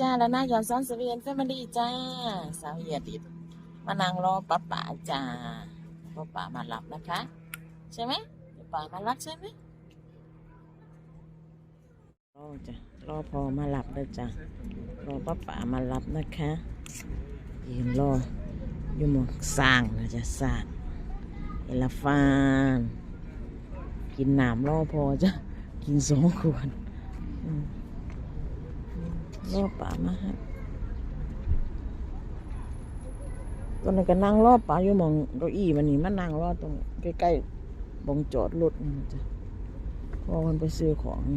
จ้าแล้วหน้ายอนซ้อนสเวียนแฟมิลี่จ้า สาวเหยียดิดมานั่งรอป้าป๋าจ้าป้าป๋ามารับนะคะ ใช่ไหมป้าป๋ามารับใช่ไหมรอจ้ะรอพอมารับเลยจ้ะรอป้าป๋ามารับนะคะยืนรออยู่หมองสร้างนะจ้ะสร้างเอลฟานกินน้ำรอพอจ้ะกินสองขวด รอป่ามาฮะตอนนั้นก็นั่งรอป่าอยู่มองเก้าอี้มันนี่มันนั่งรอตรงใกล้ๆบงจอดรถนี่จ้ะพอมันไปซื้อของไง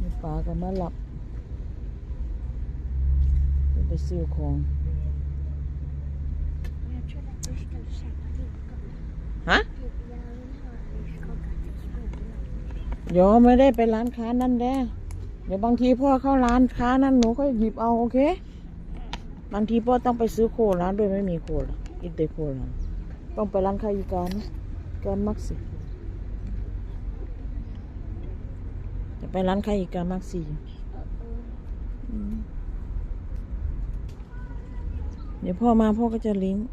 มีป่าก็มาหลับไปซื้อของฮะ เดี๋ยวไม่ได้ไปร้านค้านั่นแด้เดี๋ยวบางทีพ่อเข้าร้านค้านั่นหนูก็หยิบเอาโอเค บางทีพ่อต้องไปซื้อโคร้านด้วยไม่มีโคลากินแต่โคลต้องไปร้านค้าอีกกานะการมักสิจะไปร้านค้าอีกการมักสิอืมเดี๋ยวพ่อมาพ่อก็จะลิงก์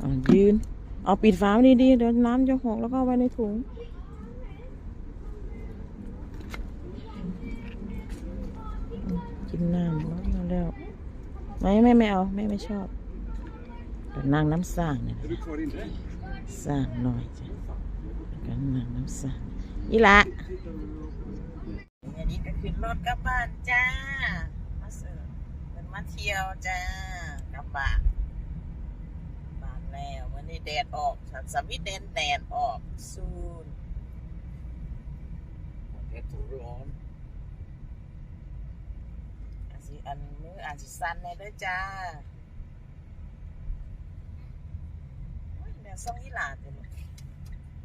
อะยืน เอาปิดฝาดีๆเดี๋ยวน้ำจะหกแล้วก็ไว้ในถุง กินน้ำแล้วแล้วไม่ไม่ไม่เอาไม่ไม่ชอบแต่นางน้ำสร้างเนี่ยสร้างหน่อยจ้ะกันนางน้ำสร้างอีละอันนี้ก็ขึ้นรถกลับบ้านจ้า มาเสิร์ฟเป็นมาเที่ยวจ้ากลับบ้าน นนี้แดดออกสันสวิตเดนแดดออกซูน Det är rån. อาจสิอันมืออาจสิสั้นในเด้อจ้าโอ้ยแม่ซ่องอีหลาเดี๋ยวนี้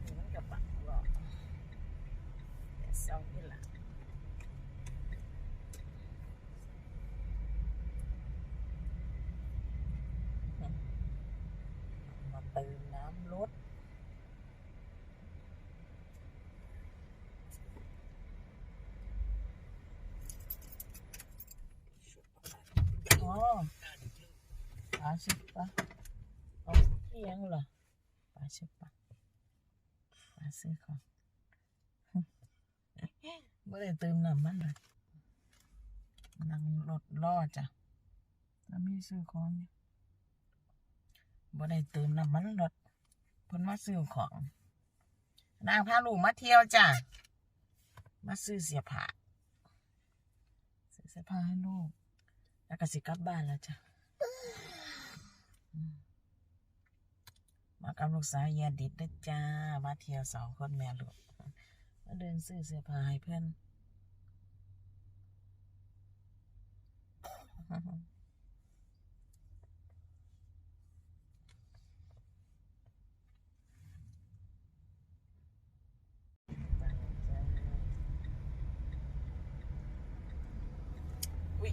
นี่มันกระปังหรอกแม่ซ่องอีหลา เติมน้ำรถอ๋อปลาชิบปะเอาเที่ยงเหรอปลาชิบปะปลาซื้อของไม่ได้เติมน้ำมันเลยนั่งรถล่อจ้ะแล้วมีซื้อของอยู่ บ่ได้เติมน้ำมันรถเพิ่นมาซื้อของ นางพาลูกมาเที่ยวจ้ะ มาซื้อเสียผ้าซื้อเสื้อผ้าให้ลูก แล้วก็สิกลับบ้านแล้วจ้ะ มากับลูกสาวเยียดิดด้อจ้า มาเที่ยวสองคนแม่ลูก มาเดินซื้อเสื้อผ้าให้เพื่อน อุ๊ย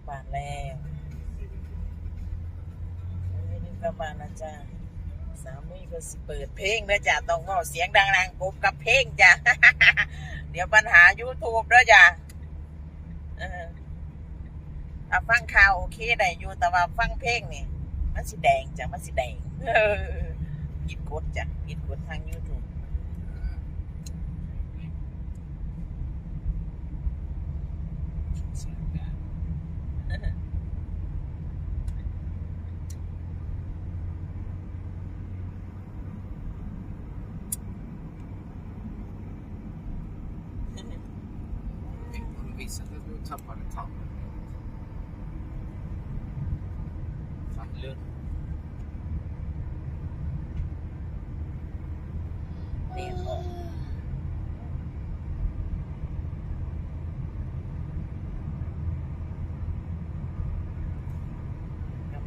กลั บานแล้วไม่ได้กลับานนะจ้าสามีก็สิเปิดเพลงด้วจ้ะต้องเว่าเสียงดังๆปุ๊บกับเพลงจ้ะเดี๋ยวปัญหา YouTube ด้วยจ้ะเออถ้าฟังข่าวโอเคได้อยู่แต่ว่าฟังเพลงนี่มันสิแดงจ้ะมันสิแดงผิดกฎจ้ะผิดกฎทาง YouTube du tappade tanden. Fan, lugn. เรียนออก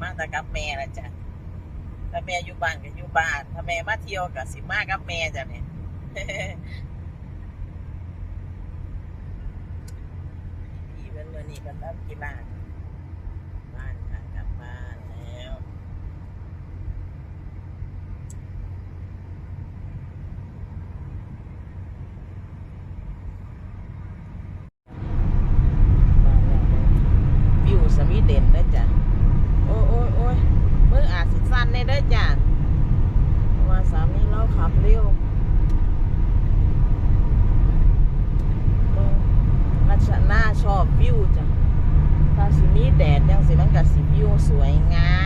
มาแต่กับแม่ละจ้ะถ้าแม่อยู่บ้านก็อยู่บ้าน ถ้าแม่มาเที่ยวก็สิมากับแม่จ้ะเนี่ย นี้ก็ต้วที่บ้าน บ้านค่ะกลับบ้านแล้วบ้านวิวสวีเดนนะจ๊ะ โอ้ยโอ้ยโอ้ยเมื่ออาจสิสั้นได้ด้จ้ะว่าสามีเราขับเร็ว สวยงา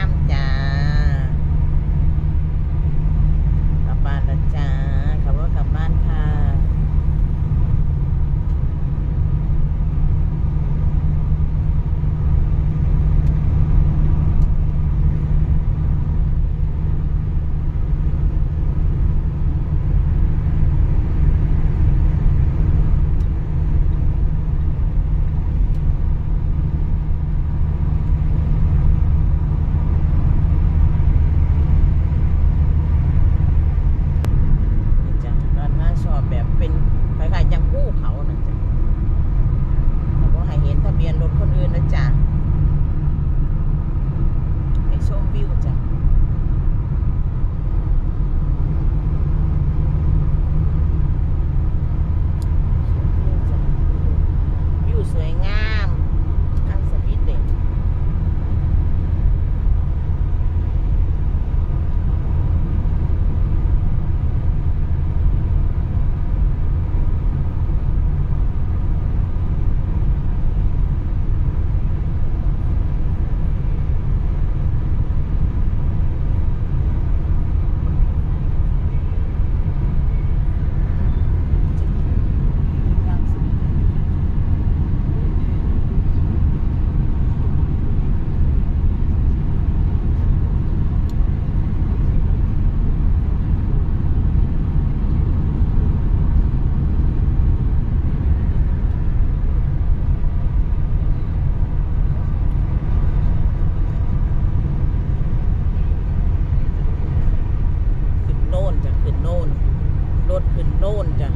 โน่นจ้ะ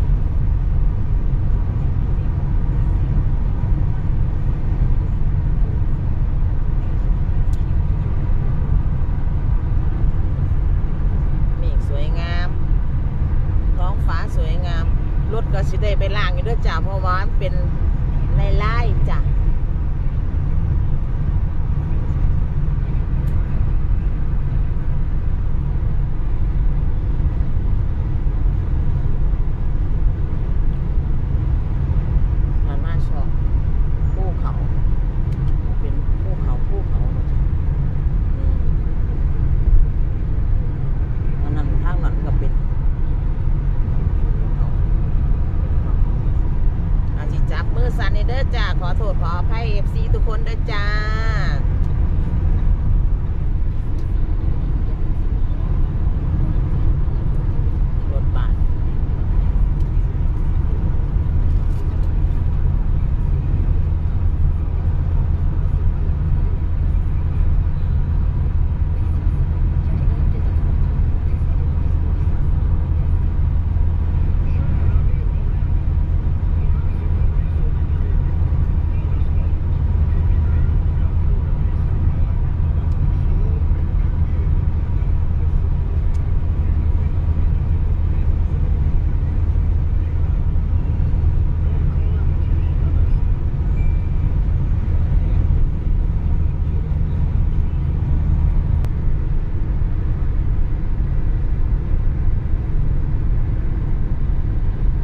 เมฆสวยงามท้องฟ้าสวยงามรถก็สิได้ไปล่างอยู่ด้วยจ้ะเพราะว่ามันเป็นไล่ๆจ้ะ มันมาชอบภูเขา เป็นภูเขาภูเขาหมดอืมอันนั้นทางนั้นก็เป็นภูเขาอาจิจับมือสันนี่ เด้อจ้าขอโทษขออภัยเอฟซีทุกคนเด้อจ้า รถบัส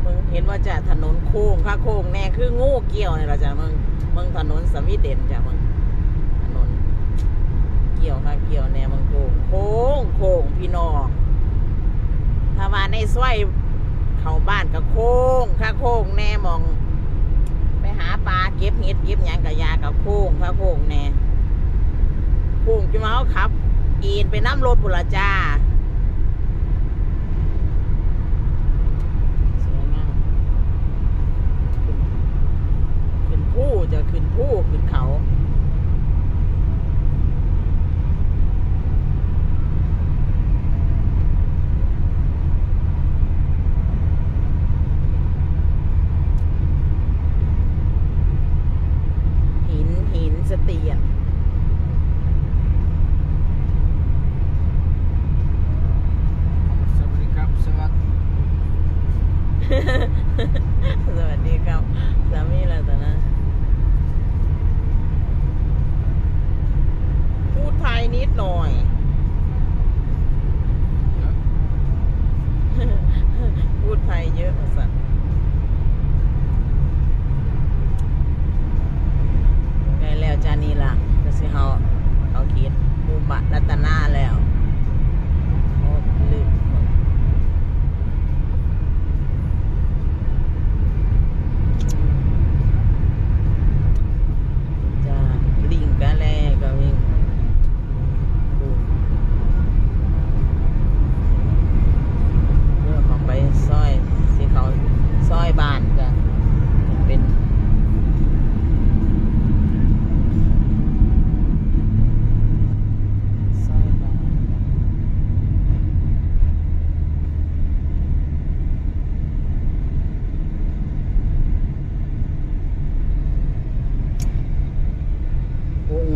มึงเห็ นว่าจะถนนโค้งค่ะโค้งแน่คืองูเกี่ยวเนี่ยเราจะมึงมึงถนนสวีเดนจ้ะมึงถนน เกี่ยวค่ะเกี่ยวแน่มึงโค้งโค้งโค้งพี่น้องถ้าว่าในซอยเข้าบ้านก็โค้งค่ะโค้งแน่มอง ไปหาปลาเก็บเห็ดเก็บหยังกับยากับโค้งค่ะโค้งแน่โค้งจุมาเขาขับอีนไปน้ำรถพุนละจ้า สวยงามขึ้นขึ้นผู้ จะขึ้นผู้ขึ้นเขา หินหินสเตียน สวัสดีครับสวัสดี สวัสดีครับ สามีแล้วตอนนั้นพูดไทยนิด หน่อย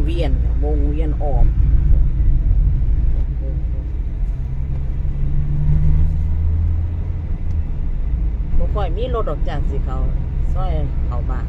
เวียน วงเวียนออมบ่ค่อยมีรถออกจากสิเขาซอยเขาบ้า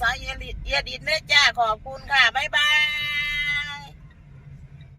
สเยลิดเยดิดเนื้อจ้าขอบคุณค่ะ บ๊ายบาย